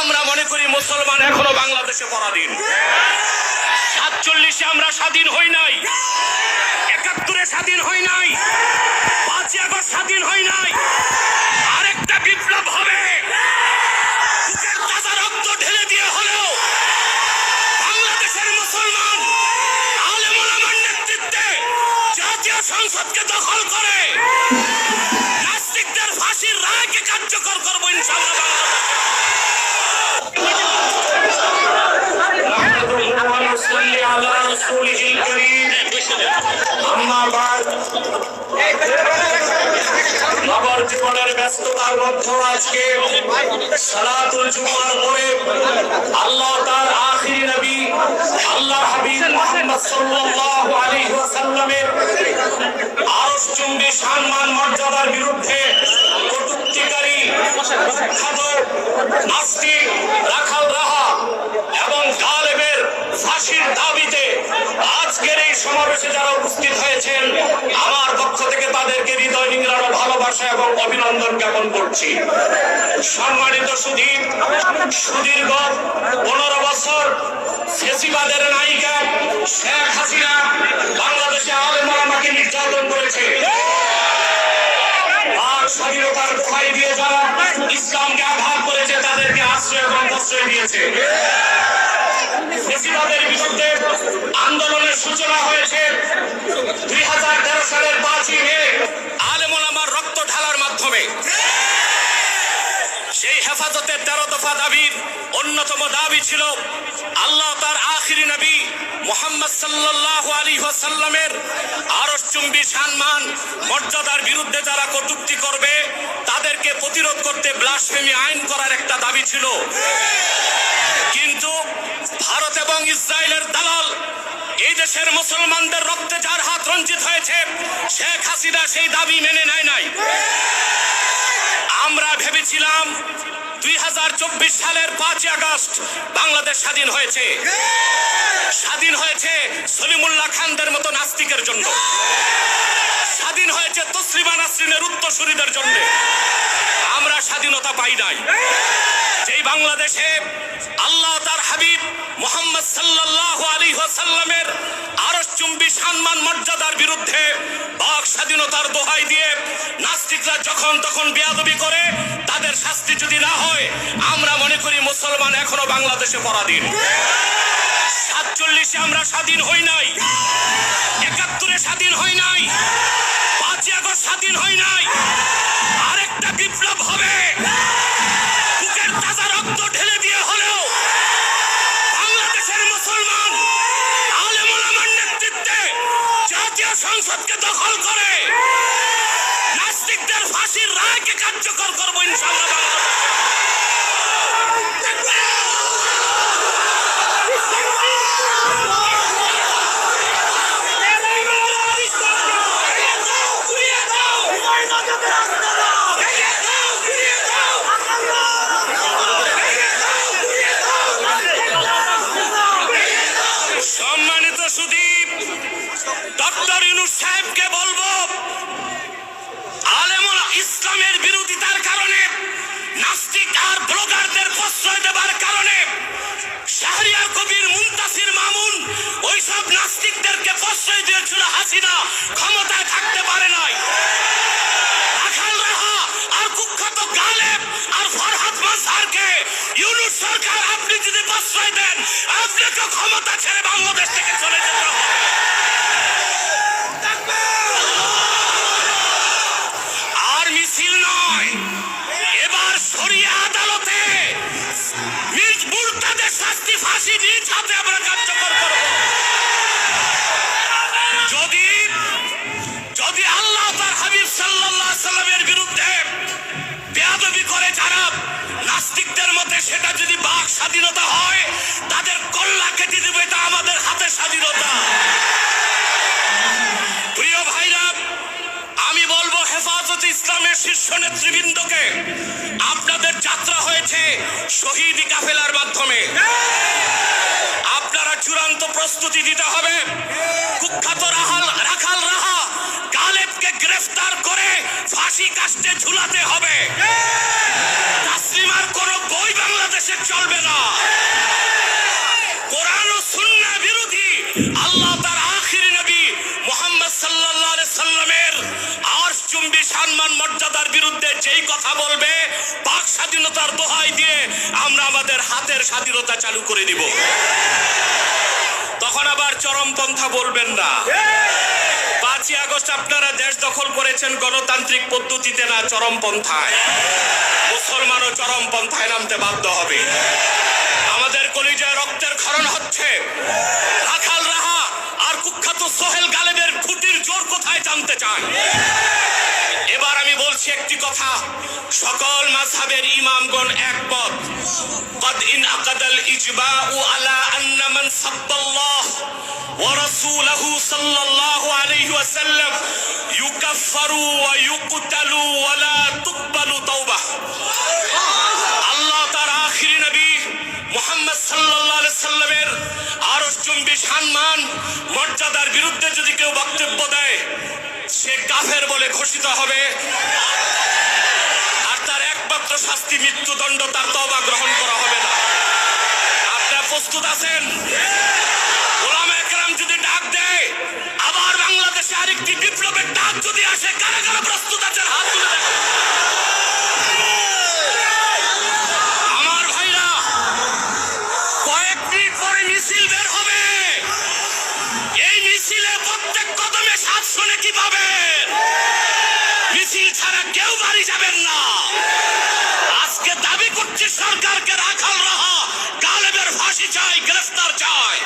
আমরা মনে করি মুসলমান এখনও বাংলাদেশে পরাধীন। সাতচল্লিশে আমরা স্বাধীন হই নাই। একাত্তরে স্বাধীন হই নাই। পাঁচই আগস্ট স্বাধীন হই নাই। আরেকটা বিপ্লব হবে। সংসদকে দখল করে, নাস্তিকদের ফাঁসির রায়কে কার্যকর করব ইনশাআল্লাহ আমার জীবনের ব্যস্ততার মধ্যে আজকে সালাতুল জুমার পরে আল্লাহ তার আখিরি নবী আল্লাহ হাবিব মুহাম্মদ সাল্লাল্লাহু আলাইহি ওয়াসাল্লামের আরশ চুম্বি সম্মান মর্যাদার বিরুদ্ধে কটূক্তিকারী নাস্তিক, রাখাল রাহা এবং গালেবের ফাঁসির দাবিতে আজকের এই সমাবেশে যারা উপস্থিত হয়েছেন, আমার তাদেরকে হৃদয় নিংড়ানো ভালোবাসা এবং অভিনন্দন জ্ঞাপন করছি। সম্মানিত সুধীর, সুদীর্ঘ পনেরো বছর ফেসিবাদের নায়িকা শেখ হাসিনা বাংলাদেশে আলেম আমাকে নির্যাতন করেছে। স্বাধীনতার দোহাই দিয়ে যারা ইসলামকে আঘাত করেছে, তাদেরকে আশ্রয় এবং প্রশ্রয় দিয়েছে। ফেসিবাদের বিরুদ্ধে আন্দোলনের সূচনা হয়েছে। দুই হাজার তেরো সালের পাঁচই মে আলেমুল আমার রক্ত ঢালার মাধ্যমে। সেই হেফাজতের তেরো দফা দাবির অন্যতম দাবি ছিল আল্লাহ তার আখিরি নবী মোহাম্মদ সাল্লাল্লাহু আলাইহি ওয়াসাল্লামের আরশ চুম্বি সম্মান, মর্যাদার বিরুদ্ধে যারা কটূক্তি করবে, তাদেরকে প্রতিরোধ করতে ব্লাসফেমি আইন করার একটা দাবি ছিল। দেশের মুসলমানদের রক্তে যার হাত রঞ্জিত হয়েছে, শেখ হাসিনা সেই দাবি মেনে নেয় নাই। আমরা ভেবেছিলাম দুই হাজার চব্বিশ সালের পাঁচই আগস্ট বাংলাদেশ স্বাধীন হয়েছে। স্বাধীন হয়েছে সলিমুল্লাহ খানদের মতো নাস্তিকের জন্য। স্বাধীন হয়েছে তসলিমা নাসরিনের উত্তরসূরিদের জন্য। আমরা স্বাধীনতা পাই নাই। যেই বাংলাদেশে আল্লাহ হাবিব মোহাম্মদ আলাইহি ওয়াসাল্লামের আরশ চুম্বি সম্মান মর্যাদার বিরুদ্ধে বাক স্বাধীনতার দোহাই দিয়ে নাস্তিকরা যখন তখন বেয়াদবি করে, তাদের শাস্তি যদি না হয়, আমরা মনে করি মুসলমান এখনও বাংলাদেশে পরাধীন। সাতচল্লিশে আমরা স্বাধীন হই নাই। একাত্তরে স্বাধীন হই নাই। পাঁচই আগস্ট স্বাধীন হই নাই। সংসদকে দখল করে। নাস্তিকদের ফাঁসির রায়কে কার্যকর করব ইনশাআল্লাহ। নাস্তিক আর ব্লগারদের প্রশ্রয় দেবার কারণে শাহরিয়ার কবির মুন্তাসির মামুন ওইসব নাস্তিকদেরকে প্রশ্রয় দিয়েছিল হাসিনা, ক্ষমতায় থাকতে পারে নাই। রাখাল আর কুখ্যাত গালেব আর ফরহাদ মাসারকে ইউনুস সরকার, আপনি যদি প্রশ্রয় দেন, আপনাকে ক্ষমতা ছেড়ে বাংলাদেশ থেকে চলে যেতে হবে। সাল্লামের বিরুদ্ধে বেয়াদবি করে যারা নাস্তিকদের মতে সেটা যদি বাক স্বাধীনতা হয়, তাদের কল্লা কেটে দেবে, এটা আমাদের হাতে স্বাধীনতা। প্রিয় ভাইরা, আমি বলব হেফাজত ইসলামের শীর্ষ নেতৃবৃন্দকে, আপনাদের যাত্রা হয়েছে শহীদ কাফেলার মাধ্যমে। আপনারা চূড়ান্ত প্রস্তুতি দিতে হবে। কুখ্যাত রাহাল রাখাল রাহা গালেবকে গ্রেফতার করে ফাঁসি কাস্টে ঝুলাতে হবে। তাসলিমার বই বাংলাদেশে চলবে না। কোরআন ও সুন্নাহ বিরোধী আল্লাহ তার নবী মোহাম্মদ সাল্লামের চুম্বি সম্মান মর্যাদার বিরুদ্ধে যেই কথা বলবে, পাক স্বাধীনতার দোহাই দিয়ে আমরা আমাদের হাতের স্বাধীনতা চালু করে দিব। তখন আবার চরমপন্থা বলবেন না। পাঁচই আগস্ট আপনারা দেশ দখল করেছেন গণতান্ত্রিক পদ্ধতিতে না চরমপন্থায় মুসলমানও চরমপন্থায় নামতে বাধ্য হবে। আমাদের কলিজায় রক্তের ক্ষরণ হচ্ছে। রাখাল রাহা আর কুখ্যাত সোহেল গালেবের খুঁটির জোর কোথায় জানতে চান? বলছি একটি কথা সকল মাযহাবের ইমামগণ একমত قد انعقد الإجماع على أن من سب الله ورسوله صلى الله عليه وسلم يكفر ويقتل ولا تقبل توبة আল্লাহ তার আখিরি নবী মোহাম্মদ সাল্লাল্লাহু আলাইহি সাল্লামের আরশ চুম্বি সম্মান মর্যাদার বিরুদ্ধে যদি কেউ বক্তব্য দেয় সে কাফের বলে ঘোষিত হবে। আর তার একমাত্র শাস্তি মৃত্যুদণ্ড, তার তবা গ্রহণ করা হবে না। আপনারা প্রস্তুত আছেন? মিছিলে প্রত্যেক কদমে সাতশো কি পাবেন মিছিল ছাড়া কেউ বাড়ি যাবেন না। আজকে দাবি করছি সরকারকে রাখাল রাহা, গালেবের ফাঁসি চাই, গ্রেফতার চাই।